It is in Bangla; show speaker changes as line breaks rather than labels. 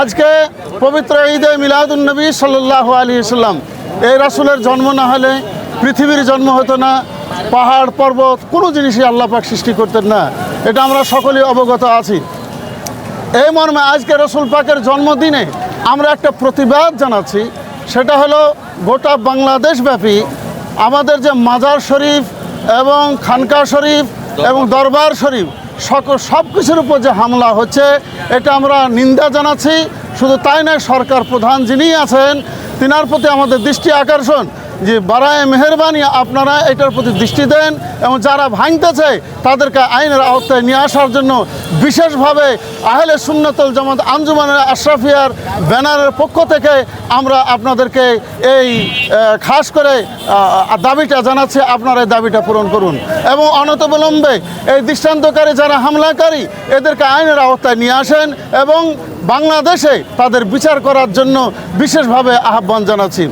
আজকে পবিত্র ঈদে মিলাদুলনবী সাল্লাহ আলী সাল্লাম এই রাসুলের জন্ম না হলে পৃথিবীর জন্ম হতো না, পাহাড়, পর্বত, কোনো জিনিসই আল্লাহ পাক সৃষ্টি করতেন না। এটা আমরা সকলেই অবগত আছি। এই মর্মে আজকে রসুল পাকের জন্মদিনে আমরা একটা প্রতিবাদ জানাচ্ছি। সেটা হলো, গোটা বাংলাদেশব্যাপী আমাদের যে মাজার শরীফ এবং খানকা শরীফ এবং দরবার শরীফ সকল সব কিছুর উপর যে হামলা হচ্ছে, এটা আমরা নিন্দা জানাচ্ছি। শুধু তাই নয়, সরকার প্রধান যিনি আছেন, তিনার প্রতি আমাদের দৃষ্টি আকর্ষণ। যে বারায় মেহরবানি আপনারা এটার প্রতি দৃষ্টি দেন এবং যারা ভাঙতেছে তাদেরকে আইনের আওতায় নিয়ে আসার জন্য বিশেষভাবে আহলে সুন্নতল জামাত আঞ্জুমানের আশরাফিয়ার ব্যানারের পক্ষ থেকে আমরা আপনাদেরকে এই খাস করে দাবিটা জানাচ্ছি, আপনারা এই দাবিটা পূরণ করুন। এবং অনতবিলম্বে এই দৃষ্টান্তকারী যারা হামলাকারী, এদেরকে আইনের আওতায় নিয়ে আসেন এবং বাংলাদেশে তাদের বিচার করার জন্য বিশেষভাবে আহ্বান জানাচ্ছি।